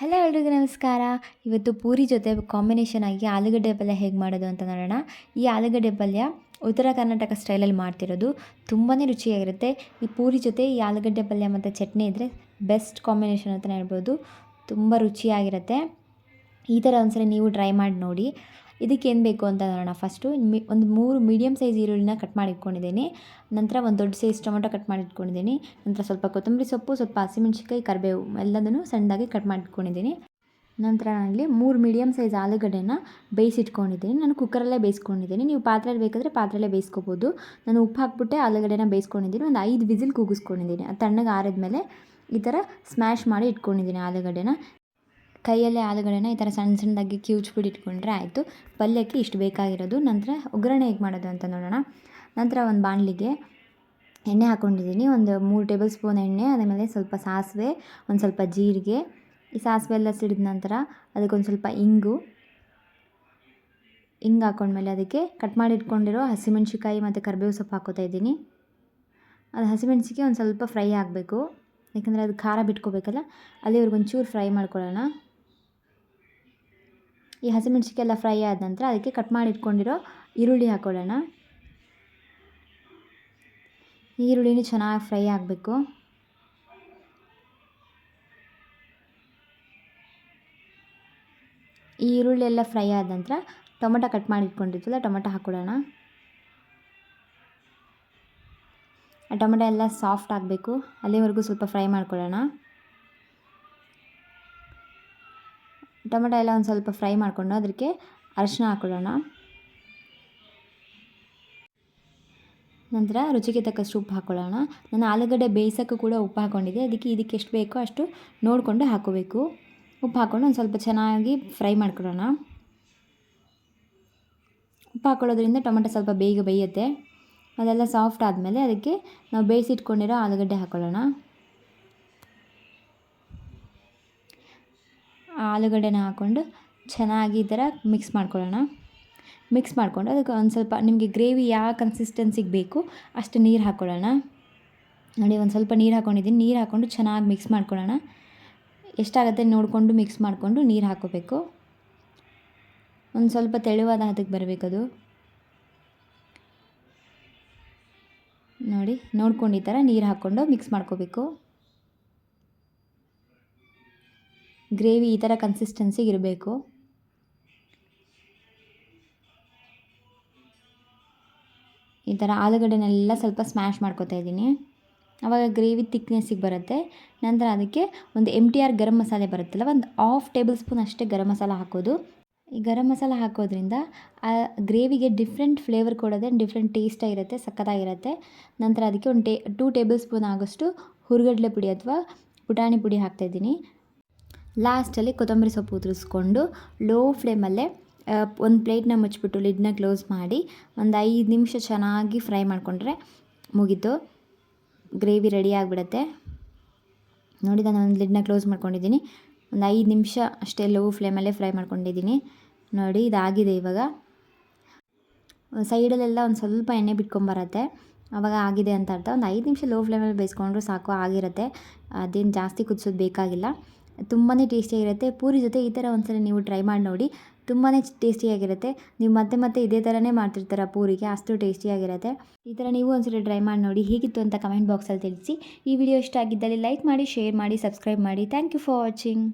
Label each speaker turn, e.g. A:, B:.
A: Hello ಎಲ್ರಿಗೂ ನಮಸ್ಕಾರ. ಇವತ್ತು ಪೂರಿ ಜೊತೆ ಕಾಂಬಿನೇಷನ್ ಆಗಿ ಆಲೂಗಡ್ಡೆ ಪಲ್ಯ ಹೇಗೆ ಮಾಡೋದು ಅಂತ ನೋಡೋಣ. ಈ ಆಲೂಗಡ್ಡೆ ಪಲ್ಯ ಉತ್ತರ ಕರ್ನಾಟಕ ಸ್ಟೈಲಲ್ಲಿ ಮಾಡ್ತಿರೋದು. ತುಂಬಾ ರುಚಿಯಾಗಿರುತ್ತೆ. ಈ ಪೂರಿ ಜೊತೆ ಈ ಆಲೂಗಡ್ಡೆ ಪಲ್ಯ ಮತ್ತು ಚಟ್ನಿ ಇದ್ದರೆ ಬೆಸ್ಟ್ ಕಾಂಬಿನೇಷನ್ ಅಂತಲೇ ಹೇಳ್ಬೋದು. ತುಂಬ ರುಚಿಯಾಗಿರುತ್ತೆ. ಈ ಥರ ಒಂದ್ಸರಿ ನೀವು ಟ್ರೈ ಮಾಡಿ ನೋಡಿ. ಇದಕ್ಕೆ ಏನು ಬೇಕು ಅಂತ ನೋಡೋಣ. ಫಸ್ಟು ಒಂದು ಮೂರು ಮೀಡಿಯಮ್ ಸೈಜ್ ಈರುಳ್ಳಿನ ಕಟ್ ಮಾಡಿ ಇಟ್ಕೊಂಡಿದ್ದೀನಿ ನಂತರ ಒಂದು ದೊಡ್ಡ ಸೈಜ್ ಟೊಮೊಟೊ ಕಟ್ ಮಾಡಿ ಇಟ್ಕೊಂಡಿದ್ದೀನಿ ನಂತರ ಸ್ವಲ್ಪ ಕೊತ್ತಂಬರಿ ಸೊಪ್ಪು, ಸ್ವಲ್ಪ ಹಸಿಮೆಣ್ಸಿಕಾಯಿ ಕರಿಬೇವು ಎಲ್ಲದನ್ನು ಸಣ್ಣದಾಗಿ ಕಟ್ ಮಾಡಿ ಇಟ್ಕೊಂಡಿದ್ದೀನಿ ನಂತರ ನಾನಿಲ್ಲಿ ಮೂರು ಮೀಡಿಯಮ್ ಸೈಜ್ ಆಲೂಗಡ್ಡೆನ ಬೇಯಿಸಿಟ್ಕೊಂಡಿದ್ದೀನಿ. ನಾನು ಕುಕ್ಕರಲ್ಲೇ ಬೇಯಿಸ್ಕೊಂಡಿದ್ದೀನಿ. ನೀವು ಪಾತ್ರೆಯಲ್ಲಿ ಬೇಕಾದರೆ ಪಾತ್ರೆಯಲ್ಲೇ ಬೇಯಿಸ್ಕೋಬೋದು. ನಾನು ಉಪ್ಪು ಹಾಕ್ಬಿಟ್ಟೆ ಆಲೂಗಡ್ಡೆನ ಬೇಯಿಸ್ಕೊಂಡಿದ್ದೀನಿ. ಒಂದು ಐದು ವಿಸಿಲ್ ಕೂಗಿಸ್ಕೊಂಡಿದ್ದೀನಿ. ಅದು ತಣ್ಣಗೆ ಆರಿದ್ಮೇಲೆ ಈ ಥರ ಸ್ಮ್ಯಾಶ್ ಮಾಡಿ ಇಟ್ಕೊಂಡಿದ್ದೀನಿ ಆಲೂಗಡ್ಡೆನ. ಕೈಯಲ್ಲೇ ಆಲೂಗಡ್ಡೆನ ಈ ಥರ ಸಣ್ಣ ಸಣ್ಣದಾಗಿ ಕಿವುಚ್ಬಿಟ್ಟು ಇಟ್ಕೊಂಡ್ರೆ ಆಯಿತು. ಪಲ್ಯಕ್ಕೆ ಇಷ್ಟು ಬೇಕಾಗಿರೋದು. ನಂತರ ಒಗ್ಗರಣೆ ಹೇಗೆ ಮಾಡೋದು ಅಂತ ನೋಡೋಣ. ನಂತರ ಒಂದು ಬಾಣಲಿಗೆ ಎಣ್ಣೆ ಹಾಕ್ಕೊಂಡಿದ್ದೀನಿ ಒಂದು ಮೂರು ಟೇಬಲ್ ಸ್ಪೂನ್ ಎಣ್ಣೆ ಅದಮೇಲೆ ಸ್ವಲ್ಪ ಸಾಸಿವೆ, ಒಂದು ಸ್ವಲ್ಪ ಜೀರಿಗೆ. ಈ ಸಾಸಿವೆ ಎಲ್ಲ ಸಿಡಿದ ನಂತರ ಅದಕ್ಕೊಂದು ಸ್ವಲ್ಪ ಇಂಗು. ಇಂಗು ಹಾಕ್ಕೊಂಡ್ಮೇಲೆ ಅದಕ್ಕೆ ಕಟ್ ಮಾಡಿ ಇಟ್ಕೊಂಡಿರೋ ಹಸಿಮೆಣ್ಸಿಕಾಯಿ ಮತ್ತು ಕರಿಬೇವು ಸೊಪ್ಪು ಹಾಕೋತಾ ಇದ್ದೀನಿ. ಅದು ಹಸಿಮೆಣ್ಸಿಕಾಯಿ ಒಂದು ಸ್ವಲ್ಪ ಫ್ರೈ ಆಗಬೇಕು. ಯಾಕಂದರೆ ಅದು ಖಾರ ಬಿಟ್ಕೋಬೇಕಲ್ಲ ಅಲ್ಲಿವರೆಗೆ ಒಂಚೂರು ಫ್ರೈ ಮಾಡ್ಕೊಳ್ಳೋಣ. ಈ ಹಸಿಮೆಣ್ಸಿಕಾಯಿ ಎಲ್ಲ ಫ್ರೈ ಆದ ನಂತರ ಅದಕ್ಕೆ ಕಟ್ ಮಾಡಿ ಇಟ್ಕೊಂಡಿರೋ ಈರುಳ್ಳಿ ಹಾಕ್ಕೊಳ್ಳೋಣ ಈರುಳ್ಳಿನೂ ಚೆನ್ನಾಗಿ ಫ್ರೈ ಆಗಬೇಕು. ಈ ಈರುಳ್ಳಿ ಎಲ್ಲ ಫ್ರೈ ಆದ ನಂತರ ಟೊಮೆಟೊ ಕಟ್ ಮಾಡಿ ಇಟ್ಕೊಂಡಿರ್ತಲ್ಲ ಟೊಮೆಟೊ ಹಾಕ್ಕೊಳ್ಳೋಣ ಆ ಟೊಮೆಟೊ ಎಲ್ಲ ಸಾಫ್ಟ್ ಆಗಬೇಕು. ಅಲ್ಲಿವರೆಗೂ ಸ್ವಲ್ಪ ಫ್ರೈ ಮಾಡ್ಕೊಳ್ಳೋಣ. ಟೊಮೆಟೊ ಎಲ್ಲ ಒಂದು ಸ್ವಲ್ಪ ಫ್ರೈ ಮಾಡಿಕೊಂಡು ಅದಕ್ಕೆ ಅರಶಿನ ಹಾಕೊಳ್ಳೋಣ. ನಂತರ ರುಚಿಗೆ ತಕ್ಕಷ್ಟು ಉಪ್ಪು ಹಾಕೊಳ್ಳೋಣ. ನಾನು ಆಲೂಗಡ್ಡೆ ಬೇಯಿಸೋಕ್ಕೂ ಕೂಡ ಉಪ್ಪು ಹಾಕ್ಕೊಂಡಿದ್ದೆ ಅದಕ್ಕೆ ಇದಕ್ಕೆ ಎಷ್ಟು ಬೇಕೋ ಅಷ್ಟು ನೋಡಿಕೊಂಡು ಹಾಕೋಬೇಕು ಉಪ್ಪು ಹಾಕ್ಕೊಂಡು ಒಂದು ಸ್ವಲ್ಪ ಚೆನ್ನಾಗಿ ಫ್ರೈ ಮಾಡ್ಕೊಳ್ಳೋಣ. ಉಪ್ಪು ಹಾಕೊಳ್ಳೋದ್ರಿಂದ ಟೊಮೆಟೊ ಸ್ವಲ್ಪ ಬೇಗ ಬೇಯುತ್ತೆ. ಅದೆಲ್ಲ ಸಾಫ್ಟ್ ಆದಮೇಲೆ ಅದಕ್ಕೆ ನಾವು ಬೇಯಿಸಿಟ್ಕೊಂಡಿರೋ ಆಲೂಗಡ್ಡೆ ಹಾಕ್ಕೊಳ್ಳೋಣ ಆಲೂಗಡ್ಡೆನ ಹಾಕ್ಕೊಂಡು ಚೆನ್ನಾಗಿ ಈ ಥರ ಮಿಕ್ಸ್ ಮಾಡ್ಕೊಳ್ಳೋಣ. ಮಿಕ್ಸ್ ಮಾಡಿಕೊಂಡು ಅದಕ್ಕೆ ಒಂದು ಸ್ವಲ್ಪ ನಿಮಗೆ ಗ್ರೇವಿ ಯಾವ ಕನ್ಸಿಸ್ಟೆನ್ಸಿಗೆ ಬೇಕು ಅಷ್ಟು ನೀರು ಹಾಕ್ಕೊಳ್ಳೋಣ. ನೋಡಿ ಒಂದು ಸ್ವಲ್ಪ ನೀರು ಹಾಕ್ಕೊಂಡಿದ್ದೀನಿ ನೀರು ಹಾಕ್ಕೊಂಡು ಚೆನ್ನಾಗಿ ಮಿಕ್ಸ್ ಮಾಡ್ಕೊಳ್ಳೋಣ. ಎಷ್ಟಾಗುತ್ತೆ ನೋಡಿಕೊಂಡು ಮಿಕ್ಸ್ ಮಾಡಿಕೊಂಡು ನೀರು ಹಾಕೋಬೇಕು ಒಂದು ಸ್ವಲ್ಪ ತೆಳುವಾದ ಹದಕ್ಕೆ ಬರಬೇಕದು ನೋಡಿ ನೋಡ್ಕೊಂಡು ಈ ಥರ ನೀರು ಹಾಕ್ಕೊಂಡು ಮಿಕ್ಸ್ ಮಾಡ್ಕೋಬೇಕು. ಗ್ರೇವಿ ಈ ಥರ ಕನ್ಸಿಸ್ಟೆನ್ಸಿಗೆ ಇರಬೇಕು. ಈ ಥರ ಆಲೂಗಡ್ಡೆನೆಲ್ಲ ಸ್ವಲ್ಪ ಸ್ಮ್ಯಾಶ್ ಮಾಡ್ಕೋತಾ ಇದ್ದೀನಿ. ಆವಾಗ ಗ್ರೇವಿ ತಿಕ್ನೆಸ್ಸಿಗೆ ಬರುತ್ತೆ. ನಂತರ ಅದಕ್ಕೆ ಒಂದು M T R garam masala ಬರುತ್ತಲ್ಲ, ಒಂದು ಆಫ್ ಟೇಬಲ್ ಸ್ಪೂನ್ ಅಷ್ಟೇ ಗರಂ ಮಸಾಲ ಹಾಕೋದು. ಈ ಗರಂ ಮಸಾಲ ಹಾಕೋದ್ರಿಂದ ಆ ಗ್ರೇವಿಗೆ ಡಿಫ್ರೆಂಟ್ ಫ್ಲೇವರ್ ಕೊಡೋದೆ ಡಿಫ್ರೆಂಟ್ ಟೇಸ್ಟಾಗಿರುತ್ತೆ ಸಕ್ಕತ್ತಾಗಿರುತ್ತೆ. ನಂತರ ಅದಕ್ಕೆ ಒಂದು ಟೇ ಟೂ ಟೇಬಲ್ ಸ್ಪೂನ್ ಆಗೋಷ್ಟು ಹುರ್ಗಡ್ಲೆ ಪುಡಿ ಅಥವಾ ಪುಟಾಣಿ ಪುಡಿ ಹಾಕ್ತಾಯಿದ್ದೀನಿ ಲಾಸ್ಟಲ್ಲಿ ಕೊತ್ತಂಬರಿ ಸೊಪ್ಪು ಉದುರಿಸ್ಕೊಂಡು ಲೋ ಫ್ಲೇಮಲ್ಲೇ ಒಂದು ಪ್ಲೇಟ್ನ ಮುಚ್ಚಿಬಿಟ್ಟು ಲಿಡ್ನ ಕ್ಲೋಸ್ ಮಾಡಿ ಒಂದು ಐದು ನಿಮಿಷ ಚೆನ್ನಾಗಿ ಫ್ರೈ ಮಾಡಿಕೊಂಡ್ರೆ ಮುಗೀತು. ಗ್ರೇವಿ ರೆಡಿ ಆಗಿಬಿಡತ್ತೆ. ನೋಡಿ ನಾನು ಒಂದು ಲಿಡ್ನ ಕ್ಲೋಸ್ ಮಾಡ್ಕೊಂಡಿದ್ದೀನಿ. ಒಂದು ಐದು ನಿಮಿಷ ಅಷ್ಟೇ ಲೋ ಫ್ಲೇಮಲ್ಲೇ ಫ್ರೈ ಮಾಡ್ಕೊಂಡಿದ್ದೀನಿ. ನೋಡಿ ಇದಾಗಿದೆ ಇವಾಗ. ಸೈಡಲ್ಲೆಲ್ಲ ಒಂದು ಸ್ವಲ್ಪ ಎಣ್ಣೆ ಬಿಟ್ಕೊಂಬರತ್ತೆ. ಆವಾಗ ಆಗಿದೆ ಅಂತ ಅರ್ಥ. ಒಂದು ಐದು ನಿಮಿಷ ಲೋ ಫ್ಲೇಮಲ್ಲಿ ಬೇಯಿಸ್ಕೊಂಡ್ರೂ ಸಾಕು, ಆಗಿರುತ್ತೆ. ಅದೇನು ಜಾಸ್ತಿ ಕುದಿಸೋದು ಬೇಕಾಗಿಲ್ಲ. ತುಂಬಾ ಟೇಸ್ಟಿಯಾಗಿರುತ್ತೆ ಪೂರಿ ಜೊತೆ ಈ ಥರ ಒಂದ್ಸಲ ನೀವು ಟ್ರೈ ಮಾಡಿ ನೋಡಿ. ತುಂಬಾ ಟೇಸ್ಟಿಯಾಗಿರುತ್ತೆ ನೀವು ಮತ್ತೆ ಮತ್ತೆ ಇದೇ ಥರನೇ ಮಾಡ್ತಿರ್ತಾರೆ ಪೂರಿಗೆ. ಅಷ್ಟು ಟೇಸ್ಟಿಯಾಗಿರುತ್ತೆ ಈ ಥರ ನೀವು ಒಂದ್ಸಲ ಟ್ರೈ ಮಾಡಿ ನೋಡಿ ಹೇಗಿತ್ತು ಅಂತ ಕಮೆಂಟ್ ಬಾಕ್ಸಲ್ಲಿ ತಿಳಿಸಿ. ಈ ವಿಡಿಯೋ ಇಷ್ಟ ಆಗಿದ್ದಲ್ಲಿ ಲೈಕ್ ಮಾಡಿ ಶೇರ್ ಮಾಡಿ ಸಬ್ಸ್ಕ್ರೈಬ್ ಮಾಡಿ. Thank you for watching